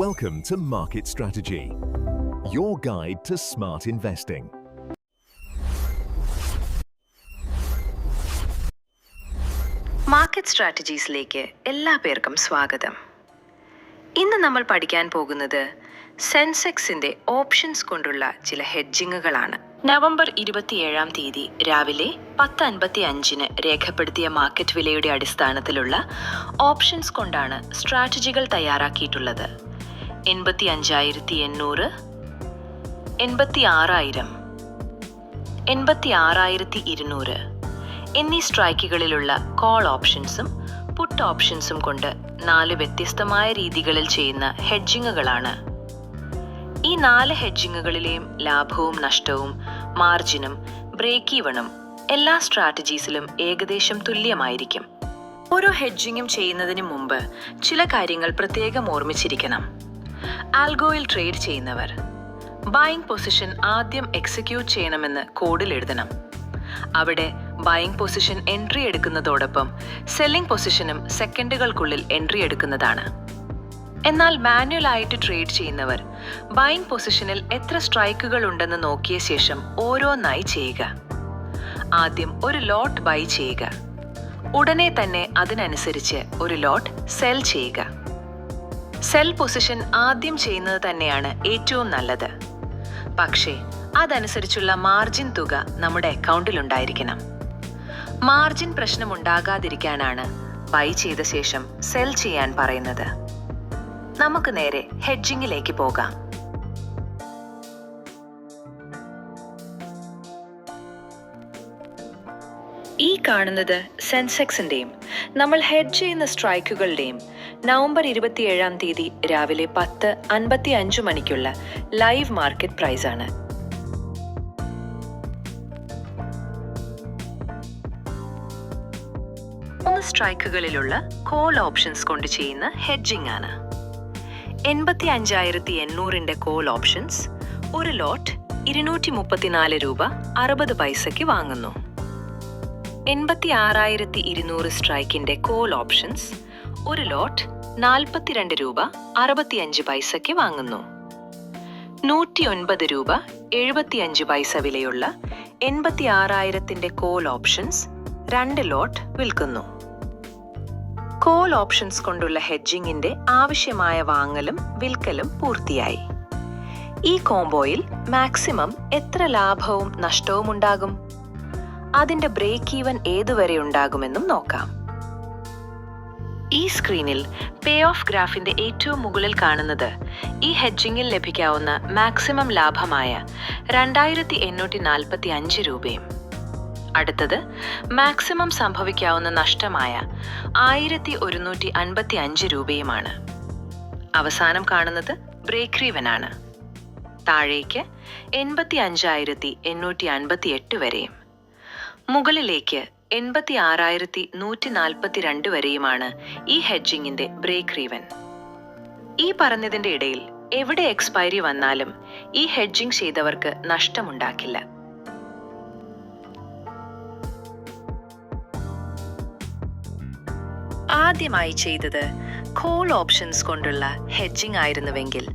Welcome to Market Strategy, your guide to smart investing. Market സ്ട്രാറ്റജീസിലേക്ക് എല്ലാ പേർക്കും സ്വാഗതം. ഇന്ന് നമ്മൾ പഠിക്കാൻ പോകുന്നത് സെൻസെക്സിന്റെ ഓപ്ഷൻസ് കൊണ്ടുള്ള ചില ഹെഡ്ജിങ്ങുകളാണ്. നവംബർ ഇരുപത്തിയേഴാം തീയതി രാവിലെ പത്ത് അൻപത്തി അഞ്ചിന് രേഖപ്പെടുത്തിയ മാർക്കറ്റ് വിലയുടെ അടിസ്ഥാനത്തിലുള്ള ഓപ്ഷൻസ് കൊണ്ടാണ് സ്ട്രാറ്റജികൾ തയ്യാറാക്കിയിട്ടുള്ളത്. എൺപത്തി അഞ്ചായിരത്തി എണ്ണൂറ് എൺപത്തി ആറായിരം എൺപത്തി ആറായിരത്തി ഇരുന്നൂറ് എന്നീ സ്ട്രൈക്കുകളിലുള്ള കോൾ ഓപ്ഷൻസും പുട്ട് ഓപ്ഷൻസും കൊണ്ട് നാല് വ്യത്യസ്തമായ രീതികളിൽ ചെയ്യുന്ന ഹെഡ്ജിങ്ങുകളാണ് ഈ നാല് ഹെഡ്ജിങ്ങുകളിലെയും ലാഭവും നഷ്ടവും മാർജിനും ബ്രേക്ക് ഈവണും എല്ലാ സ്ട്രാറ്റജീസിലും ഏകദേശം തുല്യമായിരിക്കും. ഓരോ ഹെഡ്ജിങ്ങും ചെയ്യുന്നതിന് മുമ്പ് ചില കാര്യങ്ങൾ പ്രത്യേകം ഓർമ്മിച്ചിരിക്കണം. ആൽഗോയിൽ ട്രേഡ് ചെയ്യുന്നവർ. ബൈങ് പൊസിഷൻ ആദ്യം എക്സിക്യൂട്ട് ചെയ്യണമെന്ന് കോഡിൽ എഴുതണം. അവിടെ ബൈങ് പൊസിഷൻ എൻട്രി എടുക്കുന്നതോടൊപ്പം സെല്ലിംഗ് പൊസിഷനും സെക്കൻഡുകൾക്കുള്ളിൽ എൻട്രി എടുക്കുന്നതാണ്. എന്നാൽ മാനുവൽ ആയിട്ട് ട്രേഡ് ചെയ്യുന്നവർ ബൈങ് പൊസിഷനിൽ എത്ര സ്ട്രൈക്കുകൾ ഉണ്ടെന്ന് നോക്കിയ ശേഷം ഓരോന്നായി ചെയ്യുക. ആദ്യം ഒരു ലോട്ട് ബൈ ചെയ്യുക. ഉടനെ തന്നെ അതിനനുസരിച്ച് ഒരു ലോട്ട് സെൽ ചെയ്യുക. സെൽ പൊസിഷൻ ആദ്യം ചെയ്യുന്നത് തന്നെയാണ് ഏറ്റവും നല്ലത്. പക്ഷേ അതനുസരിച്ചുള്ള മാർജിൻ തുക നമ്മുടെ അക്കൗണ്ടിൽ ഉണ്ടായിരിക്കണം. മാർജിൻ പ്രശ്നം ഉണ്ടാകാതിരിക്കാനാണ് ബൈ ചെയ്ത ശേഷം സെൽ ചെയ്യാൻ പറയുന്നത്. നമുക്ക് നേരെ ഹെഡ്ജിങ്ങിലേക്ക് പോകാം. ഈ കാണുന്നത് സെൻസെക്സിന്റെയും നമ്മൾ ഹെഡ് ചെയ്യുന്ന സ്ട്രൈക്കുകളുടെയും നവംബർ ഇരുപത്തിയേഴാം തീയതി രാവിലെ പത്ത് അൻപത്തി അഞ്ച് മണിക്കുള്ള ലൈവ് മാർക്കറ്റ് പ്രൈസ് ആണ്. മൂന്ന് സ്ട്രൈക്കുകളിലുള്ള കോൾ ഓപ്ഷൻസ് കൊണ്ട് ചെയ്യുന്ന ഹെഡ്ജിംഗ് ആണ്. എൺപത്തി അഞ്ചായിരത്തി എണ്ണൂറിന്റെ കോൾ ഓപ്ഷൻസ് ഒരു ലോട്ട് ഇരുന്നൂറ്റി മുപ്പത്തിനാല് രൂപ അറുപത് പൈസയ്ക്ക് വാങ്ങുന്നു. എൺപത്തി ആറായിരത്തി ഇരുന്നൂറ് സ്ട്രൈക്കിന്റെ കോൾ ഓപ്ഷൻസ് ഒരു ലോട്ട് നാൽപ്പത്തിരണ്ട് രൂപ അറുപത്തിയഞ്ച് പൈസയ്ക്ക് വാങ്ങുന്നു. നൂറ്റിയൊൻപത് രൂപ എഴുപത്തിയഞ്ച് പൈസ വിലയുള്ള എൺപത്തി ആറായിരത്തിന്റെ കോൾ ഓപ്ഷൻസ് രണ്ട് ലോട്ട് വിൽക്കുന്നു. കോൾ ഓപ്ഷൻസ് കൊണ്ടുള്ള ഹെഡ്ജിങ്ങിന്റെ ആവശ്യമായ വാങ്ങലും വിൽക്കലും പൂർത്തിയായി. ഈ കോംബോയിൽ മാക്സിമം എത്ര ലാഭവും നഷ്ടവും ഉണ്ടാകും അതിന്റെ ബ്രേക്ക് ഈവൻ ഏതുവരെ ഉണ്ടാകുമെന്നും നോക്കാം. ഈ സ്ക്രീനിൽ പേ ഓഫ് ഗ്രാഫിന്റെ ഏറ്റവും മുകളിൽ കാണുന്നത് ഈ ഹെഡ്ജിങ്ങിൽ ലഭിക്കാവുന്ന മാക്സിമം ലാഭമായ രണ്ടായിരത്തി എണ്ണൂറ്റി നാൽപ്പത്തി അഞ്ച് രൂപയും. അടുത്തത് മാക്സിമം സംഭവിക്കാവുന്ന നഷ്ടമായ ആയിരത്തി ഒരുന്നൂറ്റി അൻപത്തി അഞ്ച് രൂപയുമാണ്. അവസാനം കാണുന്നത് ബ്രേക്ക് റീവൻ ആണ്. താഴേക്ക് എൺപത്തി അഞ്ചായിരത്തി എണ്ണൂറ്റി അൻപത്തി എട്ട് വരെയും. മുകളിലേക്ക് എൺപത്തി ആറായിരത്തി നൂറ്റി നാൽപ്പത്തി രണ്ട് വരെയുമാണ് ഈ ഹെഡ്ജിങ്ങിന്റെ ബ്രേക്ക് റീവൻ ഈ പറഞ്ഞതിന്റെ ഇടയിൽ എവിടെ എക്സ്പയറി വന്നാലും ഈ ഹെഡ്ജിങ് ചെയ്തവർക്ക് നഷ്ടമുണ്ടാക്കില്ല. ആദ്യമായി ചെയ്തത് കോൾ ഓപ്ഷൻസ് കൊണ്ടുള്ള ഹെഡ്ജിംഗ് ആയിരുന്നുവെങ്കിൽ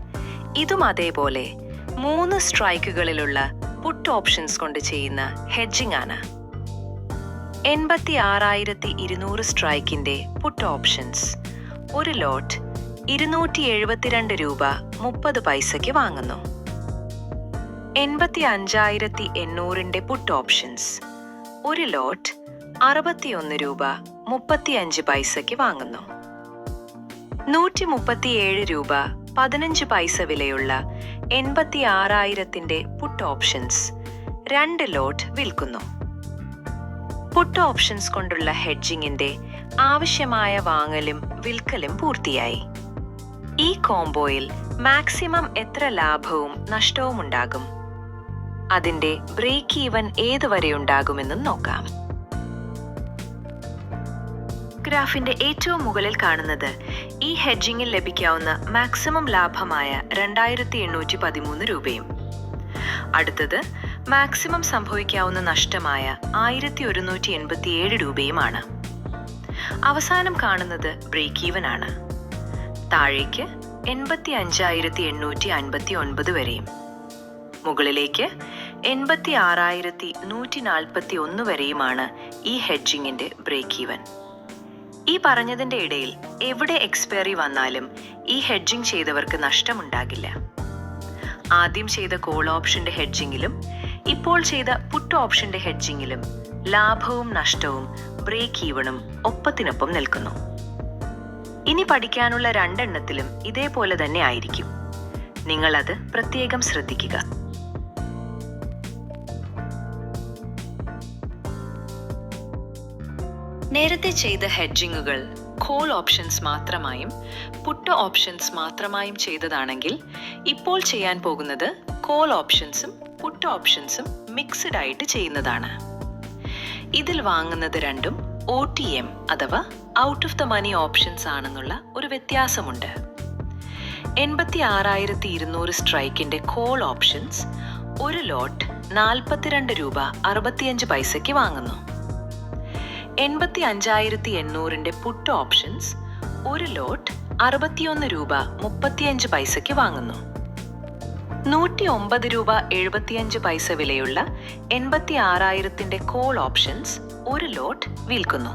ഇതും അതേപോലെ മൂന്ന് സ്ട്രൈക്കുകളിലുള്ള പുട്ട് ഓപ്ഷൻസ് കൊണ്ട് ചെയ്യുന്ന ഹെഡ്ജിംഗ് ആണ്. എൺപത്തി ആറായിരത്തി ഇരുന്നൂറ് സ്ട്രൈക്കിന്റെ പുട്ട് ഓപ്ഷൻസ്. ഒരു ലോട്ട് ഇരുന്നൂറ്റി എഴുപത്തിരണ്ട് രൂപ മുപ്പത് പൈസയ്ക്ക് വാങ്ങുന്നു. എൺപത്തി അഞ്ചായിരത്തി എണ്ണൂറിന്റെ പുട്ട് ഓപ്ഷൻസ്. ഒരു ലോട്ട് അറുപത്തിയൊന്ന് രൂപ മുപ്പത്തിയഞ്ച് പൈസയ്ക്ക് വാങ്ങുന്നു. നൂറ്റി മുപ്പത്തിയേഴ് രൂപ പതിനഞ്ച് പൈസ വിലയുള്ള എൺപത്തി ആറായിരത്തിന്റെ പുട്ട് ഓപ്ഷൻസ് രണ്ട് ലോട്ട് വിൽക്കുന്നു. പുട്ട് ഓപ്ഷൻസ് കൊണ്ടുള്ള ഹെഡ്ജിങ്ങിന്റെ ആവശ്യമായ വാങ്ങലും വിൽക്കലും പൂർത്തിയായി. ഈ കോംബോയിൽ മാക്സിമം എത്ര ലാഭവും നഷ്ടവും ഉണ്ടാകും? അതിന്റെ ബ്രേക്ക് ഈവൻ ഏതുവരെ ഉണ്ടാകുമെന്നും നോക്കാം. ഗ്രാഫിന്റെ ഏറ്റവും മുകളിൽ കാണുന്നത് ഈ ഹെഡ്ജിങ്ങിൽ ലഭിക്കാവുന്ന മാക്സിമം ലാഭമായ രണ്ടായിരത്തി എണ്ണൂറ്റി പതിമൂന്ന് രൂപയും. അടുത്തത് മാക്സിമം സംഭവിക്കാവുന്ന നഷ്ടമായ ആയിരത്തി ഒരുന്നൂറ്റി എൺപത്തി ഏഴ് രൂപയുമാണ്. അവസാനം കാണുന്നത് ബ്രേക്ക് ഈവൻ ആണ് താഴേക്ക് എൺപത്തി അഞ്ചായിരത്തി എണ്ണൂറ്റി അൻപത്തി ഒൻപത് വരെയും. മുകളിലേക്ക് എൺപത്തി ആറായിരത്തി നൂറ്റി നാൽപ്പത്തി ഒന്ന് വരെയുമാണ് ഈ ഹെഡ്ജിങ്ങിന്റെ ബ്രേക്ക് ഈവൻ ഈ പറഞ്ഞതിന്റെ ഇടയിൽ എവിടെ എക്സ്പയറി വന്നാലും ഈ ഹെഡ്ജിങ് ചെയ്തവർക്ക് നഷ്ടമുണ്ടാകില്ല. ആദ്യം ചെയ്ത കോൾ ഓപ്ഷന്റെ ഹെഡ്ജിങ്ങിലും ഇപ്പോൾ ചെയ്ത പുട്ട് ഓപ്ഷന്റെ ഹെഡ്ജിങ്ങിലും ലാഭവും നഷ്ടവും ബ്രേക്ക് ഈവണും ഒപ്പത്തിനൊപ്പം നിൽക്കുന്നു. ഇനി പഠിക്കാനുള്ള രണ്ടെണ്ണത്തിലും ഇതേപോലെ തന്നെ ആയിരിക്കും. നിങ്ങളത് പ്രത്യേകം ശ്രദ്ധിക്കുക. നേരത്തെ ചെയ്ത ഹെഡ്ജിങ്ങുകൾ കോൾ ഓപ്ഷൻസ് മാത്രമായും പുട്ട് ഓപ്ഷൻസ് മാത്രമായും ചെയ്തതാണെങ്കിൽ ഇപ്പോൾ ചെയ്യാൻ പോകുന്നത് കോൾ ഓപ്ഷൻസും പുട്ട് ഓപ്ഷൻസും മിക്സഡ് ആയിട്ട് ചെയ്യുന്നതാണ്. ഇതിൽ വാങ്ങുന്നത് രണ്ടും ഒ ടി എം അഥവാ out of the money options ആണെന്നുള്ള ഒരു വ്യത്യാസമുണ്ട്. എൺപത്തി ആറായിരത്തി ഇരുന്നൂറ് സ്ട്രൈക്കിന്റെ കോൾ ഓപ്ഷൻസ് ഒരു ലോട്ട് നാൽപ്പത്തിരണ്ട് രൂപ അറുപത്തിയഞ്ച് പൈസയ്ക്ക് വാങ്ങുന്നു. എൺപത്തി അഞ്ചായിരത്തി എണ്ണൂറിന്റെ പുട്ട് ഓപ്ഷൻസ് ഒരു ലോട്ട് അറുപത്തിയൊന്ന് രൂപ മുപ്പത്തിയഞ്ച് പൈസയ്ക്ക് വാങ്ങുന്നു. നൂറ്റി ഒമ്പത് രൂപ എഴുപത്തിയഞ്ച് പൈസ വിലയുള്ള എൺപത്തി ആറായിരത്തിന്റെ കോൾ ഓപ്ഷൻസ് ഒരു ലോട്ട് വിൽക്കുന്നു.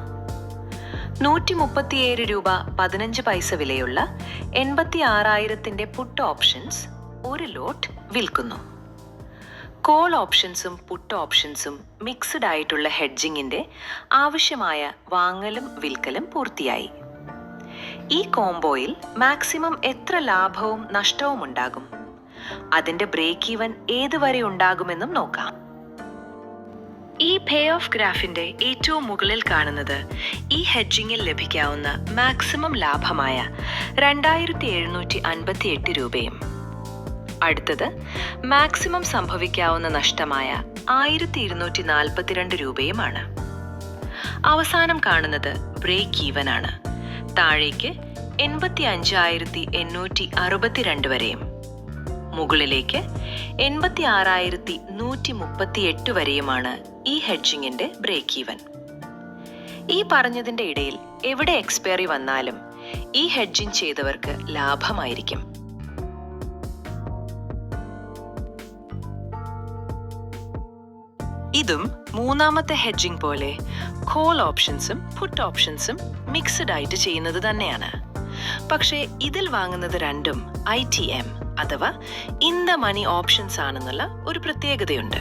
നൂറ്റി മുപ്പത്തിയേഴ് രൂപ പതിനഞ്ച് പൈസ വിലയുള്ള എൺപത്തി ആറായിരത്തിന്റെ പുട്ട് ഓപ്ഷൻസ് ഒരു ലോട്ട് വിൽക്കുന്നു. കോൾ ഓപ്ഷൻസും പുട്ട് ഓപ്ഷൻസും മിക്സ്ഡ് ആയിട്ടുള്ള ഹെഡ്ജിങ്ങിന്റെ ആവശ്യമായ വാങ്ങലും വിൽക്കലും പൂർത്തിയായി. ഈ കോംബോയിൽ മാക്സിമം എത്ര ലാഭവും നഷ്ടവും ഉണ്ടാകും? അതിന്റെ ബ്രേക്ക് ഈവൻ ഏതുവരെ ഉണ്ടാകുമെന്നും നോക്കാം. ഈ പേ ഓഫ് ഗ്രാഫിന്റെ ഏറ്റവും മുകളിൽ കാണുന്നത് ഈ ഹെഡ്ജിങ്ങിൽ ലഭിക്കാവുന്ന മാക്സിമം ലാഭമായ രണ്ടായിരത്തി എഴുന്നൂറ്റി അൻപത്തി എട്ട് രൂപയും. അടുത്തത് മാക്സിമം സംഭവിക്കാവുന്ന നഷ്ടമായ ആയിരത്തി ഇരുന്നൂറ്റി നാൽപ്പത്തിരണ്ട് രൂപയുമാണ്. അവസാനം കാണുന്നത് ബ്രേക്ക് ഈവൻ ആണ് താഴേക്ക് എൺപത്തി അഞ്ചായിരത്തി എണ്ണൂറ്റി അറുപത്തിരണ്ട് വരെയും. മുകളിലേക്ക് എൺപത്തി ആറായിരത്തി നൂറ്റി മുപ്പത്തി എട്ട് വരെയുമാണ് ഈ ഹെഡ്ജിങ്ങിന്റെ ബ്രേക്ക് ഈവൻ ഈ പറഞ്ഞതിന്റെ ഇടയിൽ എവിടെ എക്സ്പയറി വന്നാലും ഈ ഹെഡ്ജിങ് ചെയ്തവർക്ക് ലാഭമായിരിക്കും. ഇതും മൂന്നാമത്തെ ഹെഡ്ജിംഗ് പോലെ കോൾ ഓപ്ഷൻസും പുട്ട് ഓപ്ഷൻസും മിക്സഡ് ആയിട്ട് ചെയ്യുന്നത് തന്നെയാണ്. പക്ഷേ ഇതിൽ വാങ്ങുന്നത് രണ്ടും ഐ ടി എം. അഥവാ ഇൻ ദ മണി ഓപ്ഷൻസ് ആണെന്നുള്ള ഒരു പ്രത്യേകതയുണ്ട്.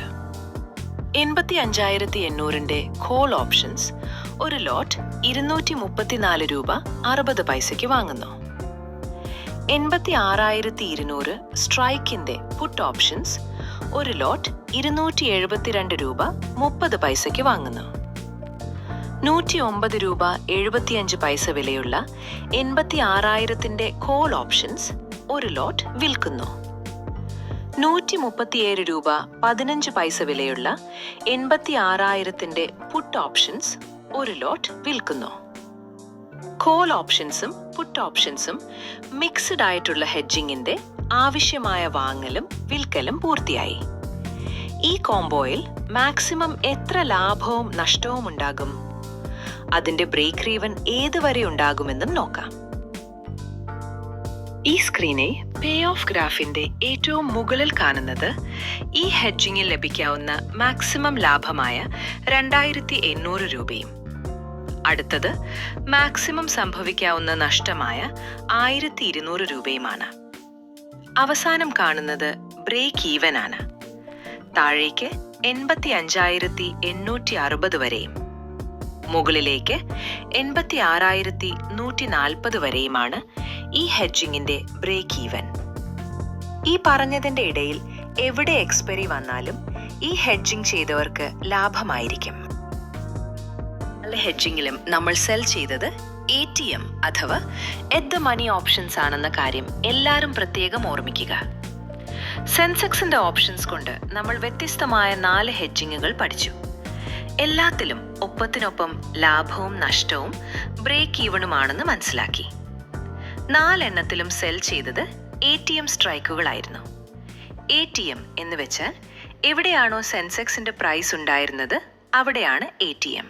എൺപത്തി അഞ്ചായിരത്തി എണ്ണൂറിന്റെ കോൾ ഓപ്ഷൻസ് ഒരു ലോട്ട് ഇരുന്നൂറ്റി മുപ്പത്തിനാല് രൂപ അറുപത് പൈസയ്ക്ക് വാങ്ങുന്നു. എൺപത്തി ആറായിരത്തി ഇരുന്നൂറ് സ്ട്രൈക്കിന്റെ പുട്ട് ഓപ്ഷൻസ് ഒരു ലോട്ട് ഇരുന്നൂറ്റി എഴുപത്തിരണ്ട് രൂപ മുപ്പത് പൈസയ്ക്ക് വാങ്ങുന്നു. നൂറ്റി ഒമ്പത് രൂപ എഴുപത്തിയഞ്ച് പൈസ വിലയുള്ള എൺപത്തി ആറായിരത്തിന്റെ കോൾ ഓപ്ഷൻസ് ഒരു ലോട്ട് വിൽക്കുന്നു. നൂറ്റി മുപ്പത്തിയേഴ് രൂപ പതിനഞ്ച് പൈസ വിലയുള്ള എൺപത്തി ആറായിരത്തിന്റെ പുട്ട് ഓപ്ഷൻസ് ഒരു ലോട്ട് വിൽക്കുന്നു. കോൾ ഓപ്ഷൻസും പുട്ട് ഓപ്ഷൻസും മിക്സഡ് ആയിട്ടുള്ള ഹെഡ്ജിങ്ങിന്റെ ആവശ്യമായ വാങ്ങലും വിൽക്കലും പൂർത്തിയായി. ഈ കോംബോയിൽ മാക്സിമം എത്ര ലാഭവും നഷ്ടവും ഉണ്ടാകും? അതിന്റെ ബ്രേക്ക് ഈവൻ ഏതുവരെ ഉണ്ടാകുമെന്നും നോക്കാം. ഈ സ്ക്രീനെ പേ ഓഫ് ഗ്രാഫിന്റെ ഏറ്റവും മുകളിൽ കാണുന്നത് ഈ ഹെഡ്ജിങ്ങിൽ ലഭിക്കാവുന്ന മാക്സിമം ലാഭമായ രണ്ടായിരത്തി എണ്ണൂറ് രൂപയും. അടുത്തത് മാക്സിമം സംഭവിക്കാവുന്ന നഷ്ടമായ ആയിരത്തി ഇരുന്നൂറ് രൂപയുമാണ്. അവസാനം കാണുന്നത് ബ്രേക്ക് ഈവൻ ആണ്. താഴേക്ക് എൺപത്തി അഞ്ചായിരത്തി എണ്ണൂറ്റി അറുപത് വരെയും. മുകളിലേക്ക് എൺപത്തി ആറായിരത്തി നൂറ്റി നാൽപ്പത് വരെയുമാണ് ഈ ഹെഡ്ജിങ്ങിന്റെ ബ്രേക്ക് ഈവൻ ഈ പറഞ്ഞതിന്റെ ഇടയിൽ എവിടെ എക്സ്പെറി വന്നാലും ഈ ഹെഡ്ജിങ് ചെയ്തവർക്ക് ലാഭമായിരിക്കും. ഹെഡ്ജിങ്ങിലും നമ്മൾ സെൽ ചെയ്തത് എ ടി എം അഥവാ എറ്റ് ദ മണി ഓപ്ഷൻസ് ആണെന്ന കാര്യം എല്ലാവരും പ്രത്യേകം ഓർമ്മിക്കുക. സെൻസെക്സിന്റെ ഓപ്ഷൻസ് കൊണ്ട് നമ്മൾ വ്യത്യസ്തമായ നാല് ഹെഡ്ജിങ്ങുകൾ പഠിച്ചു. എല്ലാത്തിലും ഒപ്പത്തിനൊപ്പം ലാഭവും നഷ്ടവും ബ്രേക്ക് ഈവണുമാണെന്ന് മനസ്സിലാക്കി. നാലെണ്ണത്തിലും സെൽ ചെയ്തത് എ ടി എം സ്ട്രൈക്കുകളായിരുന്നു എ ടി എം എന്ന് വെച്ചാൽ എവിടെയാണോ സെൻസെക്സിന്റെ പ്രൈസ് ഉണ്ടായിരുന്നത് അവിടെയാണ് എ ടി എം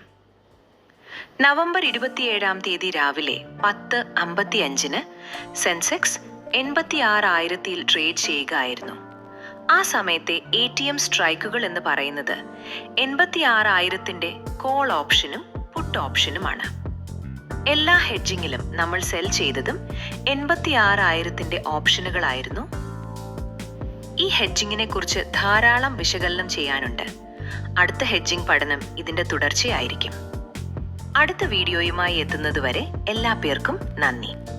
നവംബർ ഇരുപത്തിയേഴാം തീയതി രാവിലെ പത്ത് അമ്പത്തിയഞ്ചിന് സെൻസെക്സ് എൺപത്തിയാറായിരത്തിയിൽ ട്രേഡ് ചെയ്യുകയായിരുന്നു. ആ സമയത്തെ എ ടി എം സ്ട്രൈക്കുകൾ എന്ന് പറയുന്നത് എൺപത്തിയാറായിരത്തിന്റെ കോൾ ഓപ്ഷനും പുട്ട് ഓപ്ഷനുമാണ് എല്ലാ ഹെഡ്ജിങ്ങിലും നമ്മൾ സെൽ ചെയ്തതും എൺപത്തിയാറായിരത്തിന്റെ ഓപ്ഷനുകളായിരുന്നു. ഈ ഹെഡ്ജിങ്ങിനെ കുറിച്ച് ധാരാളം വിശകലനം ചെയ്യാനുണ്ട്. അടുത്ത ഹെഡ്ജിംഗ് പഠനം ഇതിന്റെ തുടർച്ചയായിരിക്കും. അടുത്ത വീഡിയോയുമായി എത്തുന്നതുവരെ എല്ലാ പേർക്കും നന്ദി.